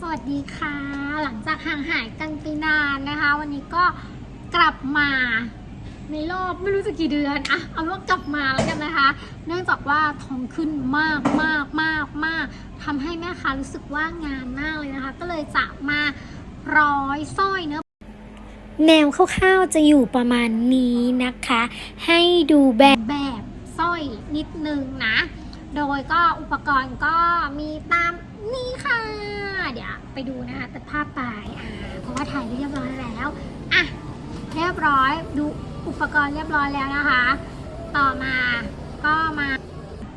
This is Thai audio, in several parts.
สวัสดีค่ะ หลังจากห่างหายกันไปนานนะคะ วันนี้ก็กลับมาในรอบไม่รู้จะกี่เดือนอะเอาเป็นว่ากลับมาแล้วกันนะคะ เนื่องจากว่าทองขึ้นมากมากมากมากทำให้แม่ค้ารู้สึกว่างานมากเลยนะคะ ก็เลยจะมาร้อยสร้อยเนื้อแนวคร่าวๆจะอยู่ประมาณนี้นะคะ ให้ดูแบบแบบสร้อยนิดนึงนะ โดยก็อุปกรณ์ก็มีตาม นี่ค่ะ เดี๋ยวไปดูนะคะตัดภาพไปอ่าเพราะว่าถ่ายเรียบร้อยแล้วอะเรียบร้อยดูอุปกรณ์เรียบร้อยแล้วนะคะ ต่อมาก็มา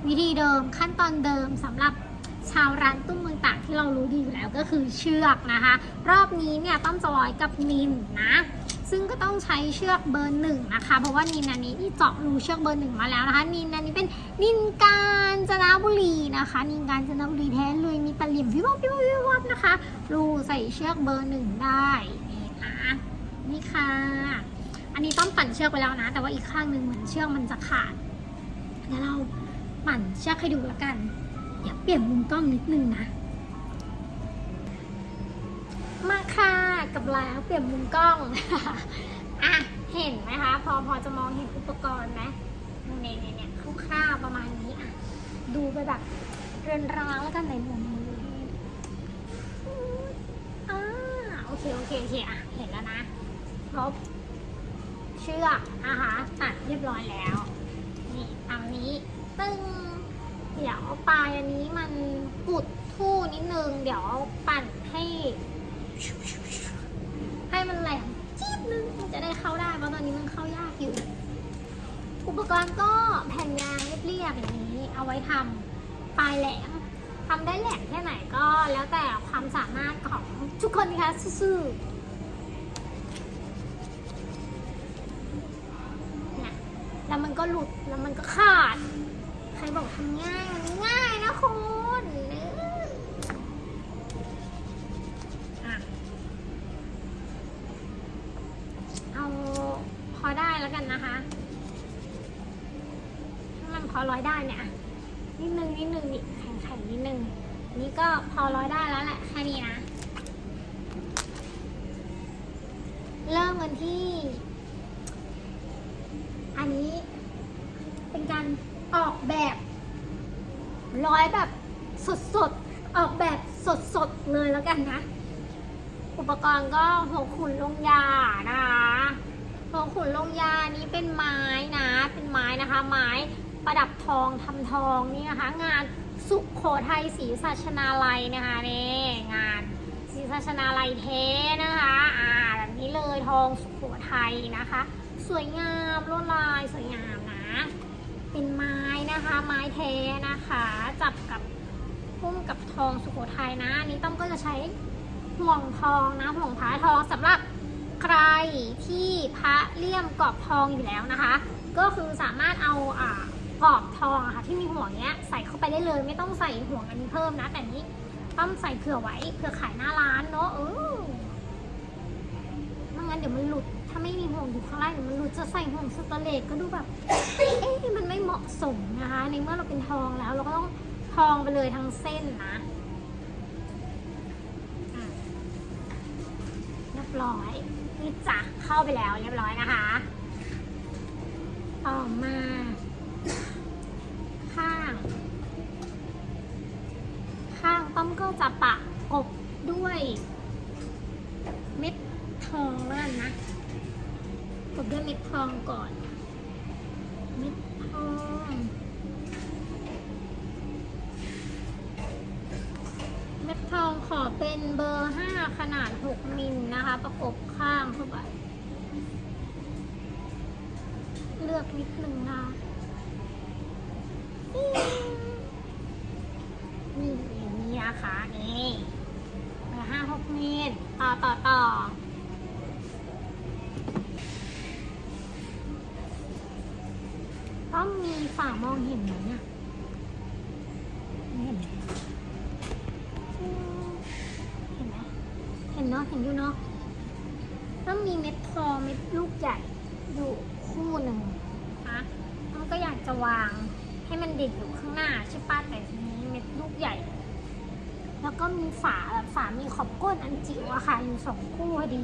วิธีเดิมขั้นตอนเดิมสำหรับชาวร้านตุ้มเมืองตากที่เรารู้ดีอยู่แล้วก็คือเชือกนะคะ รอบนี้เนี่ยต้อมจะร้อยกับนินนะ ซึ่งก็ต้องใช้เชือกเบอร์หนึ่งนะคะ เพราะว่านินอันนี้ที่เจาะรูเชือกเบอร์หนึ่งมาแล้วนะคะ นินอันนี้เป็นนินกาญจนบุรีนะคะ นินกาญจนบุรีแท้เลยมีตะเหลี่ยมวิบวับวิบวับวิบวับนะคะ รูใส่เชือกเบอร์หนึ่งได้นี่นะนี่ค่ะ อันนี้ต้องปั่นเชือกไปแล้วนะ แต่ว่าอีกข้างหนึ่งเหมือนเชือกมันจะขาดเดี๋ยวเราปั่นเชือกให้ดูแล้วกันเดี๋ยวเปลี่ยนมุมกล้องนิดนึงนะ มาค่ะกับแล้วเปลี่ยนมุมกล้องอะเห็นไหมคะ พอพอจะมองเห็นอุปกรณ์ไหมเนี่ยเนี่ยเนี่ยคร่าวๆประมาณนี้อะดูไปแบบเรือนร้างแล้วกันในมุมมืออ่าโอเคโอเคโอเคอะเห็นแล้วนะครบเชือกนะคะตัดเรียบร้อยแล้ว นี่ตามนี้ตึ้งเดี๋ยวปลายอันนี้มันกุดทู่นิดนึง เดี๋ยวปั่นให้ ให้มันแหลมจี๊ดนึงมันจะได้เข้าได้เพราะตอนนี้มันเข้ายากอยู่ อุปกรณ์ก็แผ่นยางเรียบๆอย่างนี้ เอาไว้ทำปลายแหลมทำได้แหลมแค่ไหนก็แล้วแต่ความสามารถของทุกคนนะคะซื่อๆแล้วมันก็หลุดแล้วมันก็ขาด ใครบอกทำง่ายมันง่ายนะคุณเอออะ เอาพอได้แล้วกันนะคะ ถ้ามันพอร้อยได้เนี่ยอะนิดนึงนิดนึงนี่แข็งแข็งนิดนึง นี่ก็พอร้อยได้แล้วแหละแค่นี้นะ วันที่ อันนี้เป็นการออกแบบร้อยแบบสดๆออกแบบสดๆเลยแล้วกันนะ อุปกรณ์ก็หัวขุนลงยานะคะหัวขุนลงยานี้เป็นไม้นะ เป็นไม้นะคะ ไม้ประดับทองทำทองนี่นะคะ งานสุขโขทัยศรีสัชนาลัยนะคะนี่งานศรีสัชนาลัยเทนะคะอ่า นี้เลยทองสุโขทัยนะคะ สวยงามลวดลายสวยงามนะ เป็นไม้นะคะ ไม้เทนะคะ จับกับพุ่มกับทองสุโขทัยนะอันนี้ต้องก็จะใช้ห่วงทองนะห่วงพระทองสำหรับใครที่พระเลี่ยมกรอบทองอยู่แล้วนะคะ ก็คือสามารถเอาอ่ากรอบทองอะค่ะที่มีห่วงเนี้ยใส่เข้าไปได้เลย ไม่ต้องใส่ห่วงอันนี้เพิ่มนะ แต่นี้ต้องใส่เผื่อไว้เผื่อขายหน้าร้านเนาะเออ งั้นเดี๋ยวมันหลุด ถ้าไม่มีห่วงอยู่ข้างล่างเดี๋ยวมันหลุดจะใส่ห่วงสแตเลสก็ดูแบบ เอ๊ะมันไม่เหมาะสมนะคะ ในเมื่อเราเป็นทองแล้ว เราก็ต้องทองไปเลยทั้งเส้นนะเรียบร้อยนี่จ้ะเข้าไปแล้วเรียบร้อยนะคะ ต่อมา ข้าง ข้างต้อมก็จะปะกบด้วยเม็ด ทองแล้วกันนะกบด้วยเม็ดทองก่อน เม็ดทองเม็ดทองขอเป็นเบอร์5ขนาด6มิลนะคะ ประกบข้างเข้าไปเลือกนิดหนึ่งนะนี่อย่างนี้นะคะนี่เบอร์5 6มิลต่อต่อต่อามองเห็นไหมเนี่ยไม่เห็นไหมเห็นไหมเห็นเนาะเห็นอยู่เนาะต้องมีเม็ดทองเม็ดลูกใหญ่อยู่คู่หนึ่งนะมันก็อยากจะวางให้มันเด่นอยู่ข้างหน้าใช่ป้ะแต่ทีนี้เม็ดลูกใหญ่ แล้วก็มีฝาแบบฝามีขอบก้นอันจิ๋วอะค่ะอยู่สองคู่พอดี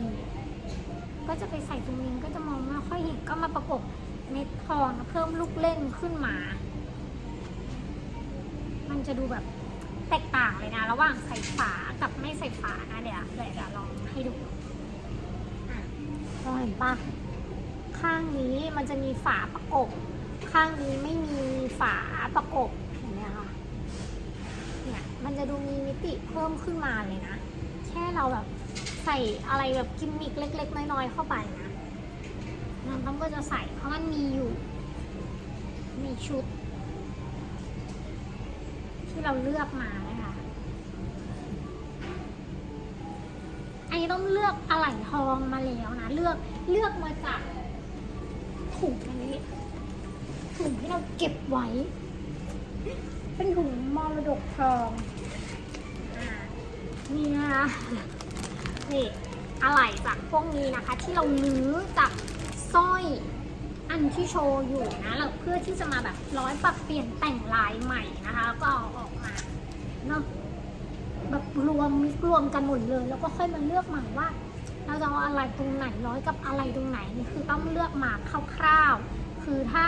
ก็จะไปใส่ตรงนี้ก็จะมองไม่ค่อยเห็นก็มาประกบ เม็ดทองเพิ่มลูกเล่นขึ้นมา มันจะดูแบบแตกต่างเลยนะ ระหว่างใส่ฝากับไม่ใส่ฝานะเดี๋ยวเดี๋ยวลองให้ดูลองเห็นปะข้างนี้มันจะมีฝาประกบ ข้างนี้ไม่มีฝาประกบเห็นไหมคะเนี่ยมันจะดูมีมิติเพิ่มขึ้นมาเลยนะ แค่เราแบบใส่อะไรแบบกิมมิกเล็ก ๆ น้อยๆเข้าไปนะ น้ำต้มก็จะใส่เพราะมันมีอยู่ มีชุด ที่เราเลือกมานะคะ อันนี้ต้องเลือกอะไหล่ทองมาแล้วนะ เลือกเลือกมาจากถุงอันนี้ถุงที่เราเก็บไว้ เป็นถุงมรดกทองนี่นะคะนี่อะไหล่จากพวกนี้นะคะ ที่เราลื้อจาก สร้อยอันที่โชว์อยู่นะเราเพื่อที่จะมาแบบร้อยปรับเปลี่ยนแต่งลายใหม่นะคะแล้วก็เอาออกมาเนาะแบบรวมมิกรวมกันหมดเลย แล้วก็ค่อยมาเลือกใหม่ว่า เราจะเอาอะไรตรงไหนร้อยกับอะไรตรงไหนนี่คือต้องเลือกมาคร่าวๆคือถ้า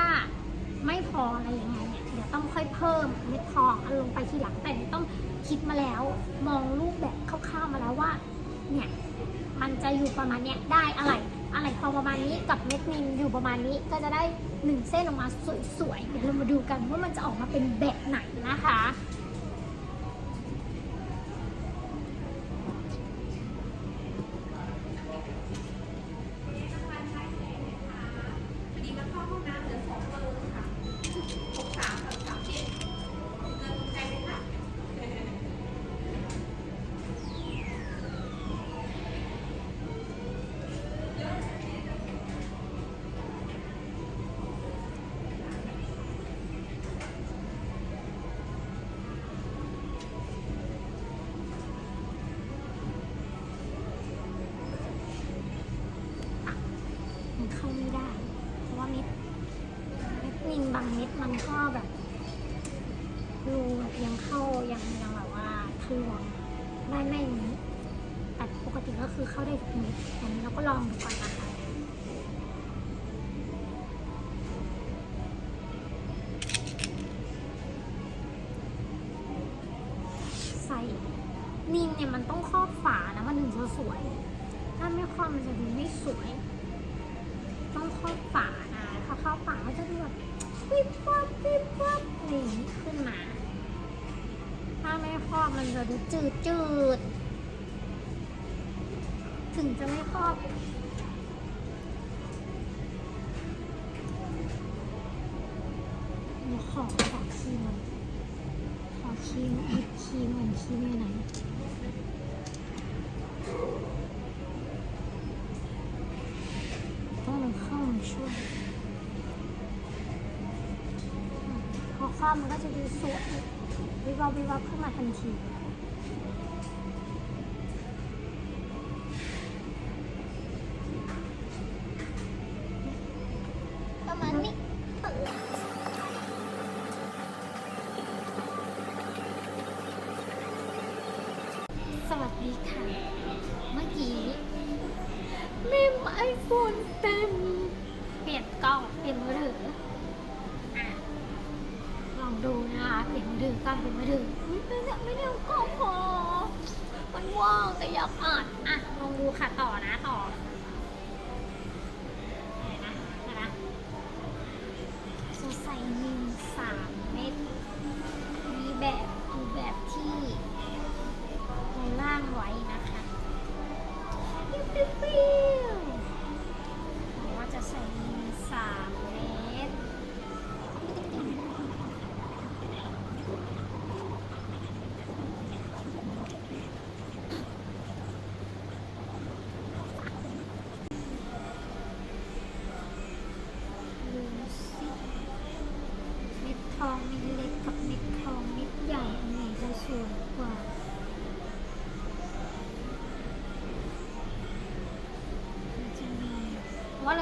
ไม่พออะไรยังไงเนี่ยเดี๋ยวต้องค่อยเพิ่มเม็ดทองอันลงไปทีหลังแต่ต้องคิดมาแล้ว มองรูปแบบคร่าวๆมาแล้วว่า เนี่ยมันจะอยู่ประมาณเนี้ยได้อะไร อะไรพอประมาณนี้กับเม็ดนินอยู่ประมาณนี้ก็จะได้หนึ่งเส้นออกมาสวยๆ เดี๋ยวเรามาดูกันว่ามันจะออกมาเป็นแบบไหนนะคะ มันก็แบบรูยังเข้ายังยังแบบว่าทะลวงได้ไม่นี้แต่ปกติก็คือเข้าได้ทุกเม็ดอันนี้เราก็ลองดูก่อนนะคะใส่นินเนี่ยมันต้องครอบฝานะมันถึงจะสวย ถ้าไม่ครอบมันจะดูไม่สวย ต้องครอบฝา ดูจืดจืด ถึงจะไม่ครอบเดี๋ยวขอขอคีมก่อนขอคีมหยิบครีมเหมือนคีมอยู่ไหนต้องเข้ามาช่วยพอครอบมันก็จะดูสวยวิบวับวิบวับขึ้นมาทันที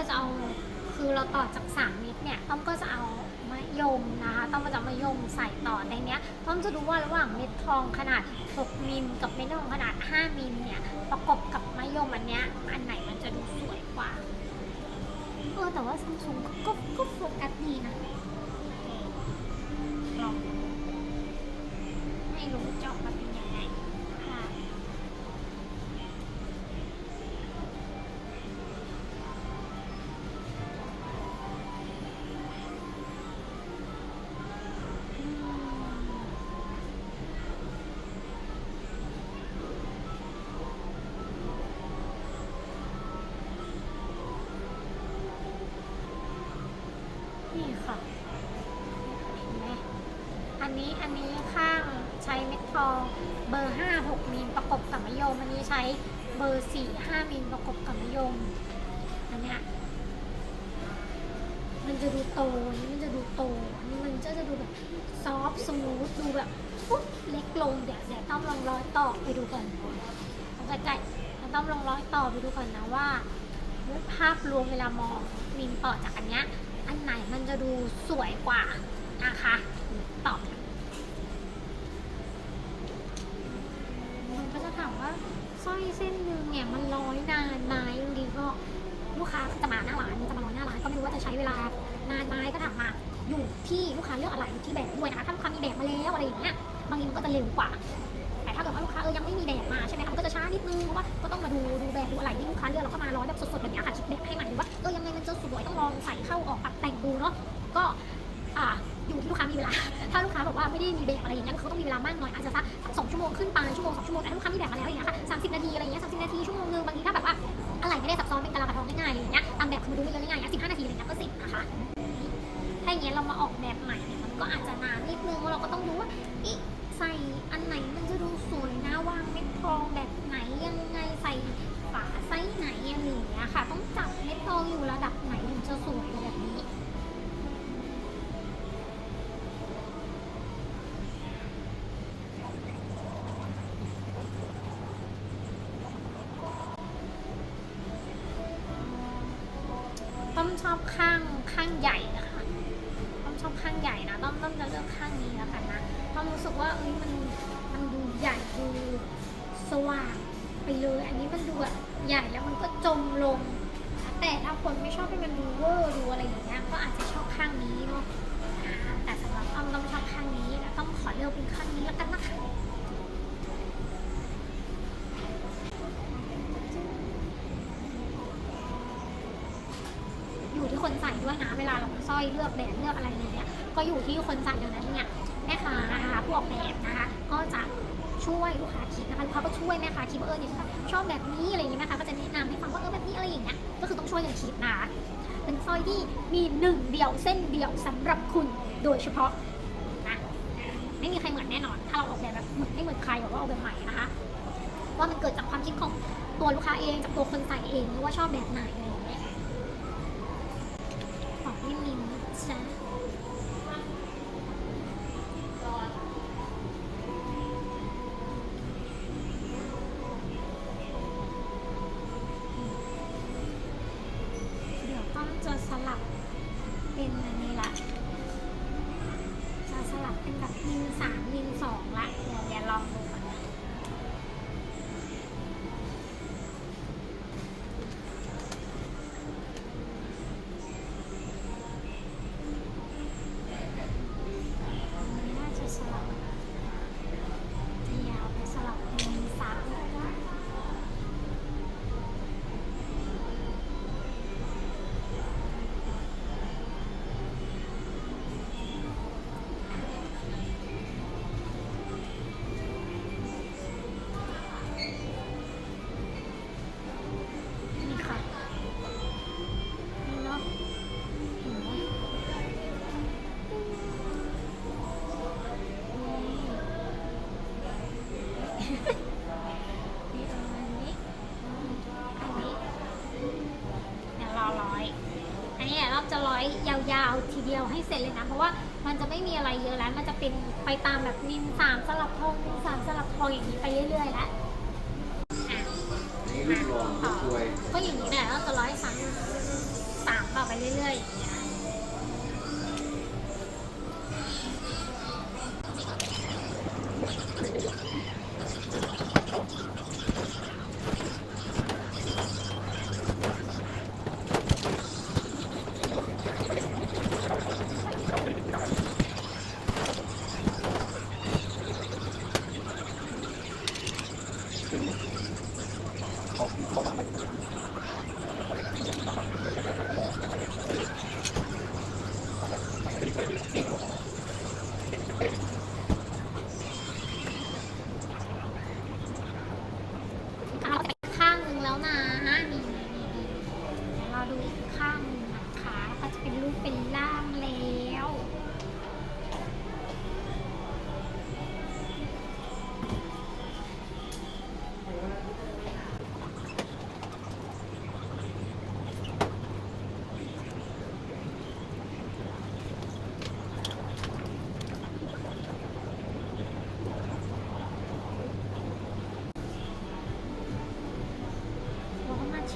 จะมีเพราะว่าเราจะเอาคือเราต่อจากสามเม็ดเนี่ยต้อมก็จะเอามายมนะคะต้องประจำมะยมใส่ต่อในเนี้ยต้องจะดูว่าระหว่างเม็ดทองขนาด 6 มิลกับเม็ดทองขนาด 5 มิลเนี่ยประกบกับมะยมอันเนี้ยอันไหนมันจะดูสวยกว่าเออแต่ว่าซัมซุงก็ก็โฟกัสดีนะลองดูไม่รู้จะออกมา ช้เบอร์4 5มิลประกบกับมะยมอันเนี้ยมันจะดูโตอันนี้มันจะดูโตอันนี้มันจะจะดูแบบซอฟต์สมูทดูแบบปุ๊บเล็กลงเดี๋ยวเดี๋ยวต้องลองร้อยต่อไปดูก่อนต้องใกล้ๆต้องลองร้อยต่อไปดูก่อนนะว่าภาพรวมเวลามองมินต่อจากอันเนี้ยอันไหนมันจะดูสวยกว่านะคะตอบ สร้อยเส้นหนึ่งเนี่ยมันร้อยนานไหมบางทีก็ลูกค้าจะมาหน้าร้านจะมาร้อยหน้าร้านก็ไม่รู้ว่าจะใช้เวลานานไหมก็ถามมาอยู่ที่ลูกค้าเลือกอะไรอยู่ที่แบบด้วยนะคะถ้าลูกค้ามีแบบมาแล้วอะไรอย่างเงี้ยบางทีมันก็จะเร็วกว่า แต่ถ้าเกิดว่าลูกค้าเออยังไม่มีแบบมาใช่ไหมคะมันก็จะช้านิดนึงเพราะว่าก็ต้องมาดูดูแบบดูอะไรที่ลูกค้าเลือกเราก็มาร้อยแบบสดๆแบบนี้ค่ะคิดแบบให้มันดูว่าเออยังไงมันจะสวยต้องลองใส่เข้าออกปรับแต่งดูเนาะก็อ่าอยู่ที่ลูกค้ามีเวลา ถ้าลูกค้าบอกว่าไม่ได้มีแบกอะไรอย่างเงี้ยเขาต้องมีเวลามากหน่อยอาจจะสักสองชั่วโมงขึ้นไปชั่วโมงสองชั่วโมงแต่ถ้าลูกค้ามีแบบมาแล้วอย่างเงี้ยค่ะสามสิบนาทีอะไรอย่างเงี้ยสามสิบนาทีชั่วโมงนึงบางทีถ้าแบบว่าอะไรไม่ได้ซับซ้อนเป็นกะลากระทองง่ายๆอะไรอย่างเงี้ยตามแบบคือมันดูไม่เยอะง่ายๆสิบห้านาทีอะไรเงี้ยก็สิบนะคะถ้าอย่างเงี้ยเรามาออกแบบใหม่เนี่ยมันก็อาจจะนานนิดนึงเพราเราก็ต้องดูว่าอีใส่อันไหนมัน ร้อยเลือกแบบเลือกอะไรเลยเนี่ยก็อยู่ที่คนใส่ดังนั้นเนี่ยแม่ค้านะคะผู้ออกแบบนะคะก็จะช่วยลูกค้าคิดนะคะลูกค้าก็ช่วยแม่ค้าคิดว่าเออเนี่ยชอบแบบนี้อะไรอย่างี้แม่ค้าก็จะแนะนำให้ฟังว่าเออแบบนี้อะไรอย่างเงี้ยก็คือต้องช่วยกันคิดนะเป็นสร้อยที่มีหนึ่งเดียวเส้นเดียวสำหรับคุณโดยเฉพาะนะไม่มีใครเหมือนแน่นอน ถ้าเราออกแบบแบบเหมือนไม่เหมือนใครหรือว่าออกแบบใหม่นะคะว่ามันเกิดจากความคิดของตัวลูกค้าเองจากตัวคนใส่เองว่าชอบแบบไหน เป็นไปตามแบบนินสามสลับทองนินสามสลับทองอย่างนี้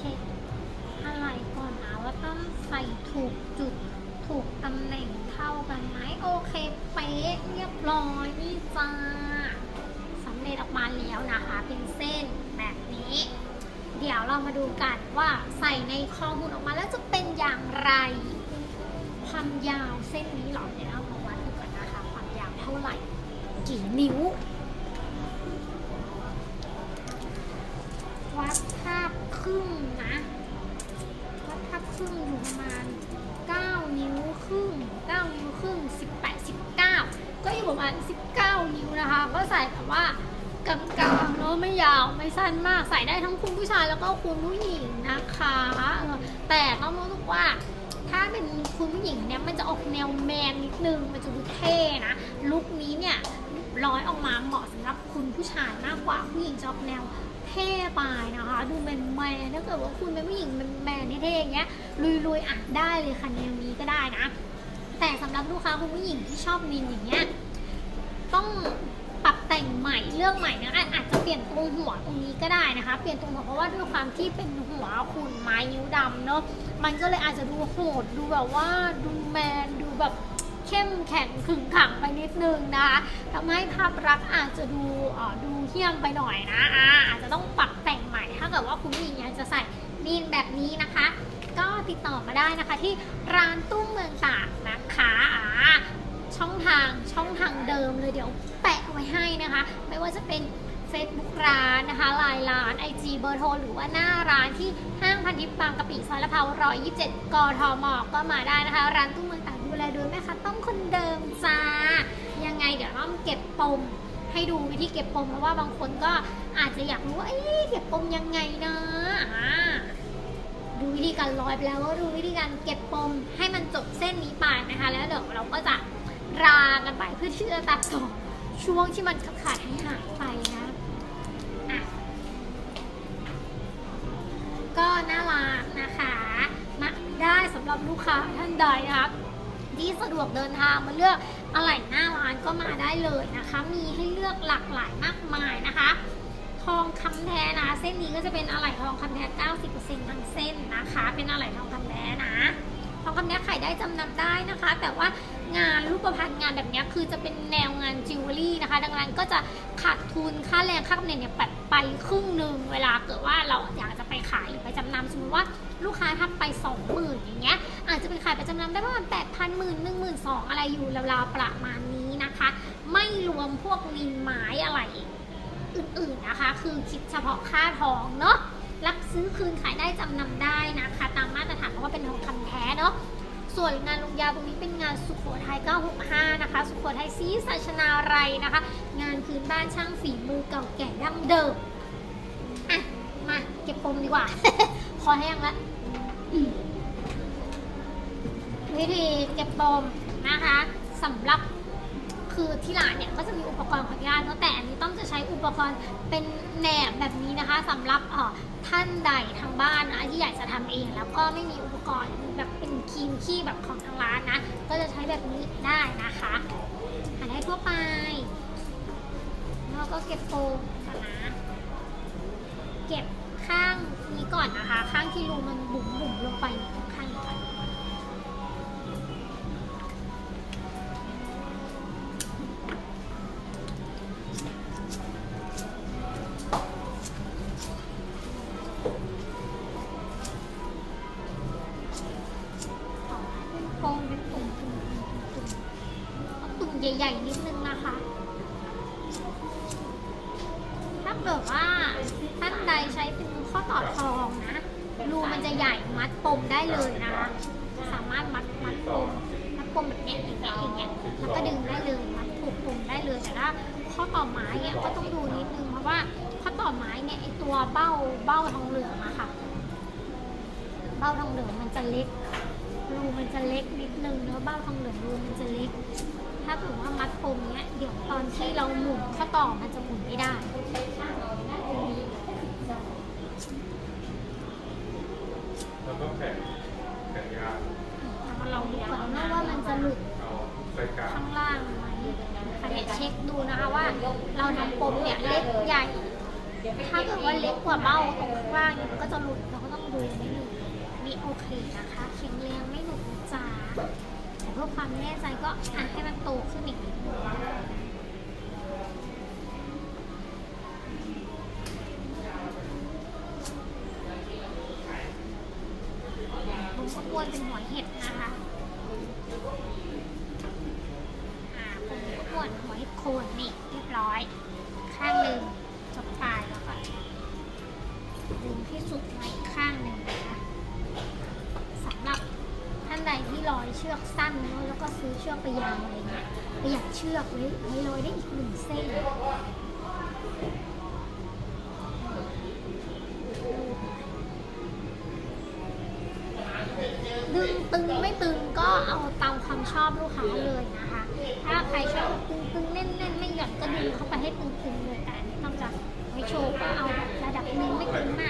ช็คอะไรก่อนนะว่าต้องใส่ถูกจุดถูกตำแหน่งเท่ากันไหมโอเคเป๊ะเรียบร้อยนี่จ้าสำเร็จออกมาแล้วนะคะ เป็นเส้นแบบนี้ เดี๋ยวเรามาดูกันว่าใส่ในข้อมูลออกมาแล้วจะเป็นอย่างไร ความยาวเส้นนี้หรอเดี๋ยวเรามาวัดดูกันนะคะ ความยาวเท่าไหร่กี่นิ้ว นมากใส่ได้ทั้งคุณผู้ชายแล้วก็คุณผู้หญิงนะคะแต่ต้องรู้สึกว่าถ้าเป็นคุณผู้หญิงเนี่ยมันจะออกแนวแมนนิดนึงมันจะดูเท่นะลุคนี้เนี่ยร้อยออกมาเหมาะสำหรับคุณผู้ชายมากกว่าผู้หญิงจะออกแนวเท่ไปนะคะ ดูแมนแมนๆถ้าเกิดว่าคุณเป็นผู้หญิงแมนแมนเท่ๆอย่างเงี้ยลุยๆอะได้เลยค่ะแนวนี้ก็ได้นะ แต่สำหรับลูกค้าคุณผู้หญิงที่ชอบนินอย่างเงี้ยต้อง ปรับแต่งใหม่เรื่องใหม่นะอาจจะเปลี่ยนตรงหัวตรงนี้ก็ได้นะคะ เปลี่ยนตรงหัวเพราะว่าด้วยความที่เป็นหัวคุณไม้นิ้วดำเนาะมันก็เลยอาจจะดูโหดดูแบบว่าดูแมนดูแบบเข้มแข็งขึงขังไปนิดนึงนะคะทำให้ภาพลักษณ์อาจจะดูดูเที่ยงไปหน่อยนะอาอาจจะต้องปรับแต่งใหม่ ถ้าเกิดว่าคุณผู้หญิงอยากจะใส่นีนแบบนี้นะคะ ก็ติดต่อมาได้นะคะที่ร้านตุ้มเมืองตากนะคะช่องทางช่องทางเดิมเลยเดี๋ยว แปะไว้ให้นะคะ ไม่ว่าจะเป็น Facebook ร้านนะคะไลน์ร้าน IG เบอร์โทร หรือว่าหน้าร้านที่ห้างพันทิพย์บางกะปิซอยละเพรา127กทมก็มาได้นะคะ ร้านตุ้มเมืองตากดูแลโดยแม่ค้าต้องคนเดิมจ้า ยังไงเดี๋ยวต้องเก็บปมให้ดูวิธีเก็บปมเพราะว่าบางคนก็อาจจะอยากรู้ว่าเอ๊ะเก็บปมยังไงนะดูวิธีการร้อยไปแล้วก็ดูวิธีการเก็บปมให้มันจบเส้นนี้ไปนะคะ แล้วเดี๋ยวเราก็จะรากันไปเพื่อที่จะตัดต่อ ช่วงที่มันขาดๆให้หายไปนะอะก็น่ารักนะคะมาได้สำหรับลูกค้าท่านใดนะคะที่สะดวกเดินทางมาเลือกอะไหล่หน้าร้านก็มาได้เลยนะคะ มีให้เลือกหลากหลายมากมายนะคะ ทองคำแท้นะ เส้นนี้ก็จะเป็นอะไหล่ทองคำแท้ 90%ทั้งเส้นนะคะ เป็นอะไหล่ทองคำแท้นะ ทองคำแท้ขายได้จำนำได้นะคะ แต่ว่า งานรูปพรรณงานแบบนี้คือจะเป็นแนวงานจิวเวลรี่นะคะ ดังนั้นก็จะขาดทุนค่าแรงค่าเนียเนี่ยปัดไปครึ่งหนึ่งเวลาเกิดว่าเราอยากจะไปขายหรือไปจำนำสมมติว่าลูกค้าทำไป 20,000อย่างเงี้ยอาจจะเป็นขายไปจำนำได้ประมาณ8,000 หมื่นหนึ่งหมื่นสองอะไรอยู่ราวๆประมาณนี้นะคะ ไม่รวมพวกนินไม้อะไรอื่นๆนะคะ คือคิดเฉพาะค่าทองเนาะรับซื้อคืนขายได้จำนำได้นะคะ ตามมาตรฐานเพราะว่าเป็นทองคำแท้เนาะ ส่วนงานลงยาตรงนี้เป็นงานสุโขทัย 965 นะคะ สุโขทัยซีสัชนาไรนะคะ งานพื้นบ้านช่างฝีมือเก่าแก่ดั้งเดิม อะ มาเก็บปมดีกว่า คอแห้งแล้วอืมวิธีเก็บปมนะคะสำหรับ คือที่ร้านเนี่ยก็จะมีอุปกรณ์ของที่ร้านเนอะแต่อันนี้ต้องจะใช้อุปกรณ์เป็นแหนบแบบนี้นะคะสำหรับเอ่อท่านใดทางบ้านนะที่อยากจะทำเอง แล้วก็ไม่มีอุปกรณ์แบบเป็นครีมขี้แบบของทางร้านนะ ก็จะใช้แบบนี้ได้นะคะหาได้ทั่วไปแล้วก็เก็บโฟมก่อนนะเก็บข้างนี้ก่อนนะคะ ข้างที่รูมันบุ๋มบุ๋มลงไปนี้ก่ เอาตุ่มใหญ่ๆนิดนึงนะคะถ้าเกิดว่าท่านใดใช้เป็นข้อต่อทองนะรูมันจะใหญ่มัดปมได้เลยนะคะสามารถมัดมัดปมมัดปมแบบเนี้ยอย่างเงี้ยอย่างเงี้ยแล้วก็ดึงได้เลยมัดผูกปมได้เลยแต่ถ้าข้อต่อไม้เนี่ยก็ต้องดูนิดนึงเพราะว่าข้อต่อไม้เนี่ยไอตัวเบ้าเบ้าทองเหลืองอะค่ะ เบ้าทองเหลืองมันจะเล็กรูมันจะเล็กนิดนึงเนื้อะเบ้าทองเหลืองรูมันจะเล็ก ถ้าเกิดว่ามัดปมเนี้ยเดี๋ยวตอนที่เราหมุนข้อต่อมันจะหมุนไม่ได้ แล้ว ก็แขนแขนยาวเอามาลองดูก่อนนะว่ามันจะหลุดเอาใส่กาข้างล่างไหมอันเนี้ยเช็คดูนะคะว่า เราทำปมเนี่ยเล็กใหญ่ ถ้าเกิดว่าเล็กกว่าเบ้าตรงข้างล่างเนี่ยมันก็จะหลุดเราก็ต้องดูไม่หลุดนี่โอเคนะคะแข็งแรงไม่หลุดนะจ๊ะแต่เพื่อความแน่ใจก็อะให้มันโตขึ้นอีกนิดนึง ชือกไว้ไว้ร้อยได้อีกหนึ่งเส้นดึงตึงไม่ตึงก็เอาตามความชอบลูกค้าเลยนะคะ ถ้าใครชอบตึงตึงแน่นแน่นๆไม่หย่อนก็ดึงเข้าไปให้ตึงตึงเลยแต่อันนี้อกจากไม่โชว์ก็เอาระดับนึงไม่ตึงมาก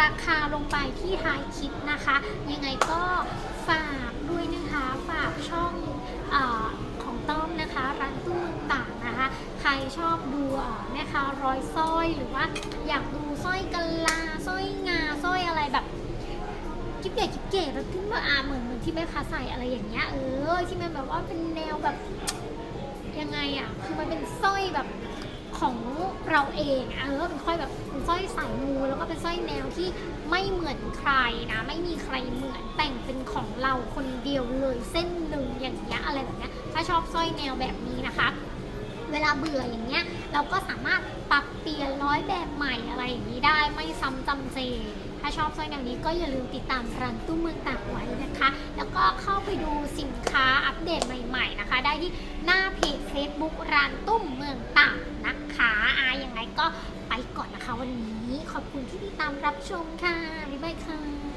ราคาลงไปที่ท้ายคลิปนะคะ ยังไงก็ฝากด้วยนะคะ ฝากช่องอของต้อมนะคะร้านตู้มต่างนะคะ ใครชอบดูเอ่อแม่ค้ารอยสร้อยหรือว่าอยากดูสร้อยกะลาสร้อยงาสร้อยอะไรแบบกิ๊บเก๋กิ๊บเก๋แล้วที่ว่าอ่าเหมือนเหมือนที่แม่ค้าใส่อะไรอย่างเงี้ยเออที่มันแบบว่าเป็นแนวแบบยังไงอะคือมันเป็นสร้อยแบบของเราเองเออเป็นสร้อยแบบ เป็นสร้อยสายมูแล้วก็เป็นสร้อยแนวที่ไม่เหมือนใครนะ ไม่มีใครเหมือนแต่งเป็นของเราคนเดียวเลยเส้นหนึ่งอย่างเงี้ยอะไรแบบเนี้ยถ้าชอบสร้อยแนวแบบนี้นะคะเวลาเบื่ออย่างเงี้ยเราก็สามารถปรับเปลี่ยนร้อยแบบใหม่อะไรอย่างนี้ได้ไม่ซ้ำจำเจ ถ้าชอบสร้อยแนวนี้ก็อย่าลืมติดตามร้านตู้เมืองตากไว้นะคะ แล้วก็เข้าไปดูสินค้าอัปเดตใหม่ ๆนะคะ ได้ที่หน้าเพจ Facebook ร้านตุ้มเมืองต่างนะคะอายังไงก็ไปก่อนนะคะวันนี้ขอบคุณที่ติดตามรับชมค่ะ บ๊ายบายค่ะ